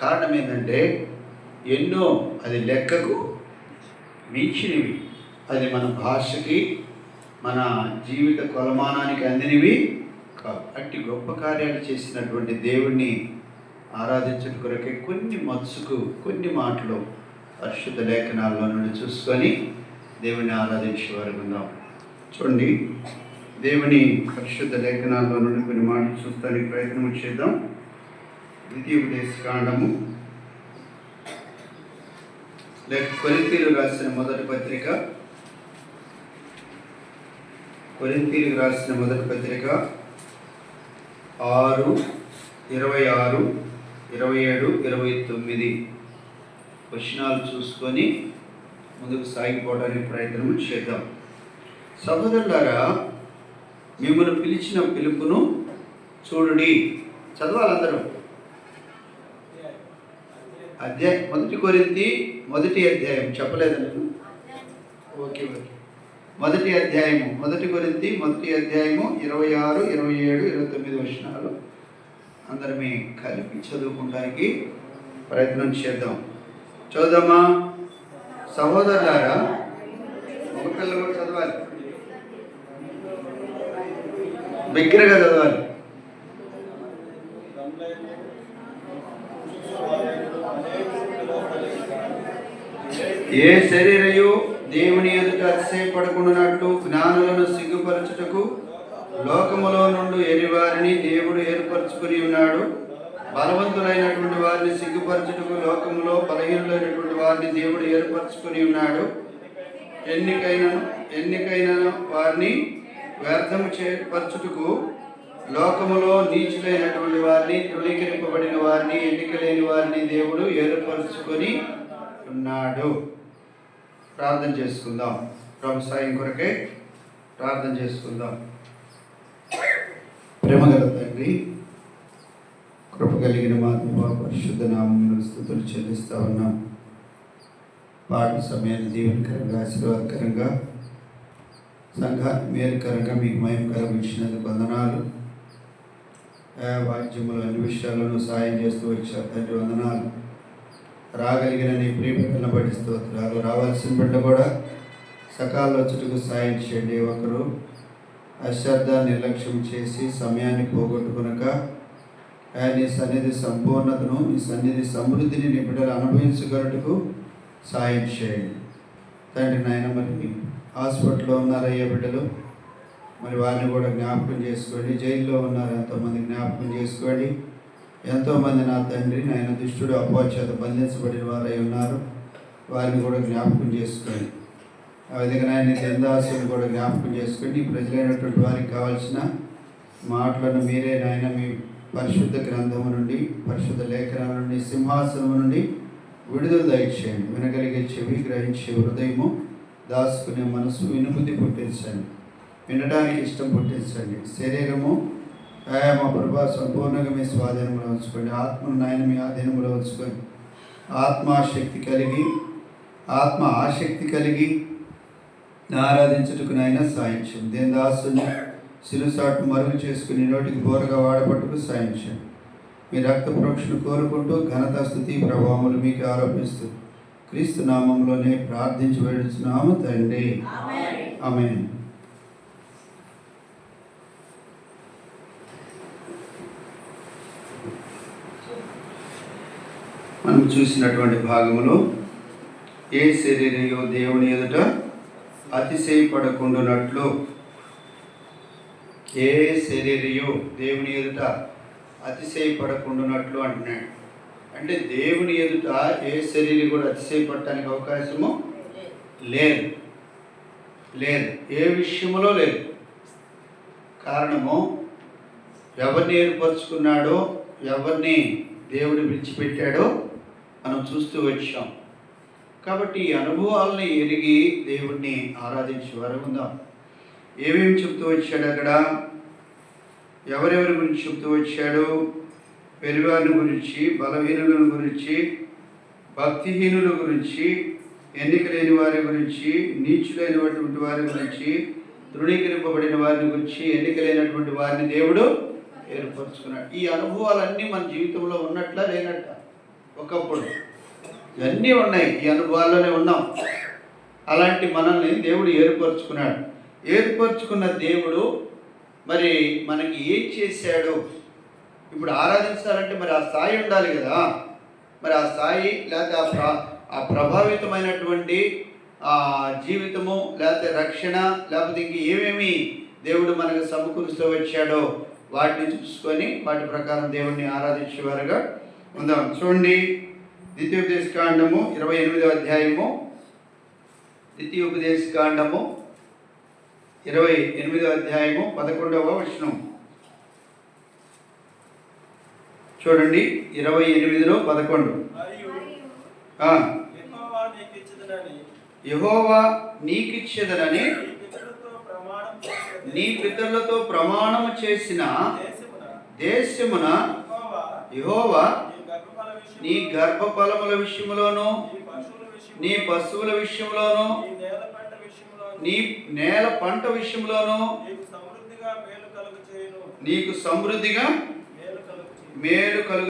కారణం ఏంటంటే ఎన్నో అది లెక్కకు మించినవి. అది మన భాషకి మన జీవిత కొలమానానికి అందినవి కావు. అట్టి గొప్ప కార్యాలు చేసినటువంటి దేవుణ్ణి ఆరాధించడం కొరకే కొన్ని మత్సుకు కొన్ని మాటలు పరిశుద్ధ లేఖనాల్లో నుండి చూసుకొని దేవుని ఆరాధించే వారు ఉందాం. చూడండి దేవుని పరిశుద్ధ లేఖనాల్లో నుండి కొన్ని మాటలు చూస్తానికి ప్రయత్నం చేద్దాం. ద్వితీయోపదేశ కాండము లేక కొరింతీలు రాసిన మొదటి పత్రిక. కొరింతీలు రాసిన మొదటి పత్రిక. ఆరు ఇరవై ఆరు ఇరవై ఏడు ఇరవై తొమ్మిది. వచనాలు చూసుకొని ముందుకు సాగిపోవడానికి ప్రయత్నం చేద్దాం. సహోదరులారా మిమ్మల్ని పిలిచిన పిలుపును చూడుడి. చదవాలందరూ. అధ్యాయం మొదటి కొరింది మొదటి అధ్యాయం. చెప్పలేదండి. Okay okay. మొదటి అధ్యాయము మొదటి కొరింది మొదటి అధ్యాయము ఇరవై ఆరు ఇరవై ఏడు ఇరవై తొమ్మిది వచ్చినాలు అందరమే కలిపి చదువుకోవడానికి ప్రయత్నం చేద్దాం. చదుదామా? సహోదరులారా ఒకళ్ళు కూడా చదవాలి. బిగ్గరగా చదవాలి. ఏ శరీరయు దేవుని ఎదుట అతిశయపడకుండానట్లు జ్ఞానులను సిగ్గుపరచుటకు లోకములో నుండి ఎరివారిని దేవుడు ఏర్పరచుకుని ఉన్నాడు. బలవంతులైనటువంటి వారిని సిగ్గుపరచుటకు లోకములో బలహీనులైనటువంటి వారిని దేవుడు ఏర్పరచుకుని ఉన్నాడు. ఎన్నికైన ఎన్నికైన వారిని వ్యర్థం చేపరచుటకు లోకములో నీచులైనటువంటి వారిని తృణీకరింపబడిన వారిని ఎన్నిక లేని వారిని దేవుడు ఏర్పరచుకొని ఉన్నాడు. ప్రార్థన చేసుకుందాం. ప్రభు సాయం కొరకే ప్రార్థన చేసుకుందాం. ప్రేమగల తండ్రి కృప కలిగిన మాత్మ పరిశుద్ధ నామం స్థుతులు చెల్లిస్తా ఉన్నాం. పాట సమయాన్ని దీవెనకరంగా ఆశీర్వాదకరంగా సంఘాన్ని మేలుకరంగా మీకు మయంకరం ఇచ్చినందుకు వందనాలు. వాద్యములు అన్ని విషయాలను సాయం చేస్తూ వచ్చారు. తండ్రి వందనాలు. రాగలిగిన నీ ప్రియపట్టణ బట్టి స్తోత్రాలు. రావాల్సిన బిడ్డ కూడా సకాలంలో చుట్టుకు సాయం చేయండి. ఒకరు అశ్రద్ధ నిర్లక్ష్యం చేసి సమయాన్ని పోగొట్టుకునక ఆయన నీ సన్నిధి సంపూర్ణతను నీ సన్నిధి సమృద్ధిని నీ బిడ్డలు అనుభవించగలటకు సాయం చేయండి. తండ్రి నాయన మరి హాస్పిటల్లో ఉన్నారయ్యే బిడ్డలు. మరి వారిని కూడా జ్ఞాపకం చేసుకోండి. జైల్లో ఉన్నారు ఎంతోమంది జ్ఞాపకం చేసుకోండి. ఎంతోమంది నా తండ్రి నాయన దుష్టుడు అపోచేత బంధించబడిన వారై ఉన్నారు. వారిని కూడా జ్ఞాపకం చేసుకోండి. ఆ విధంగా నాయన చందాసుని కూడా జ్ఞాపకం చేసుకొని ప్రజలైనటువంటి వారికి కావాల్సిన మాటలను మీరే నాయన మీ పరిశుద్ధ గ్రంథము నుండి పరిశుద్ధ లేఖనాల నుండి సింహాసనము నుండి విడుదల దయచేయండి. వినగలిగే చెవి గ్రహించే హృదయము దాచుకునే మనసు వినుబుద్ధి పుట్టించండి. వినడానికి ఇష్టం పుట్టించండి. శరీరము ఆయా మా ప్రభా సంపూర్ణంగా మీ స్వాధీనంలో ఉంచుకోండి. ఆత్మను నాయన మీ ఆధీనంలో ఉంచుకొని ఆత్మాశక్తి కలిగి ఆత్మ ఆసక్తి కలిగి ఆరాధించుటకు నాయన సాయించం దేని దాసుని శిలుసాటు మరుగు చేసుకుని నోటికి బోరగా వాడబట్టుకు సాయించం మీ రక్త ప్రోక్షణ కోరుకుంటూ ఘనత స్థుతి ప్రభావములు మీకు ఆరోపిస్తూ క్రీస్తు నామంలోనే ప్రార్థించి వేడుచున్నాము తండ్రి. ఆమె మనం చూసినటువంటి భాగములో ఏ శరీరయో దేవుని ఎదుట అతిశయపడకుండానట్లు ఏ శరీరయో దేవుని ఎదుట అతిశయపడకుండానట్లు అంటున్నాడు. అంటే దేవుని ఎదుట ఏ శరీరం కూడా అతిశయపడటానికి అవకాశము లేదు. లేదు. ఏ విషయములో లేదు. కారణము ఎవరిని ఏర్పరచుకున్నాడో ఎవరిని దేవుడు విడిచిపెట్టాడో మనం చూస్తూ వచ్చాం. కాబట్టి ఈ అనుభవాలని ఎరిగి దేవుణ్ణి ఆరాధించి వారు ఉందాం. ఏమేమి చెప్తూ వచ్చాడు అక్కడ? ఎవరెవరి గురించి చెప్తూ వచ్చాడు? పెరివారిని గురించి బలహీనుల గురించి భక్తిహీనుల గురించి ఎన్నిక లేని వారి గురించి నీచులైనటువంటి వారి గురించి తృణీకరింపబడిన వారిని గురించి ఎన్నిక లేనటువంటి వారిని దేవుడు ఏర్పరచుకున్నాడు. ఈ అనుభవాలన్నీ మన జీవితంలో ఉన్నట్లా లేనట్ట? ఒకప్పుడు ఇవన్నీ ఉన్నాయి ఈ అనుభవాల్లోనే ఉన్నాం. అలాంటి మనల్ని దేవుడు ఏర్పరచుకున్నాడు. ఏర్పరచుకున్న దేవుడు మరి మనకి ఏం చేశాడు? ఇప్పుడు ఆరాధించాలంటే మరి ఆ స్థాయి ఉండాలి కదా. మరి ఆ స్థాయి లేకపోతే ఆ ఆ ప్రభావితమైనటువంటి ఆ జీవితము లేకపోతే రక్షణ లేకపోతే ఇంక ఏమేమి దేవుడు మనకు సమకూరుస్తూ వచ్చాడో వాటిని చూసుకొని వాటి ప్రకారం దేవుడిని ఆరాధించేవారుగా ఉందాం. చూడండి. ద్వితీయోపదేశ కాండము ఇరవై ఎనిమిదో అధ్యాయము. ద్వితీయోపదేశ కాండము ఇరవై ఎనిమిదో అధ్యాయము పదకొండవ వచనం. చూడండి. ఇరవై ఎనిమిదిలో పదకొండు. యహోవా నీకిచ్చేదనని నీ పితరులతో ప్రమాణము చేసిన దేశమున యహోవా నీ గర్భఫల నీ గర్భఫలముల విషయములోను నీ పశువుల విషయంలోను నీ నేల పంట విషయంలోను నీకు సమృద్ధిగా మేలు కలుగు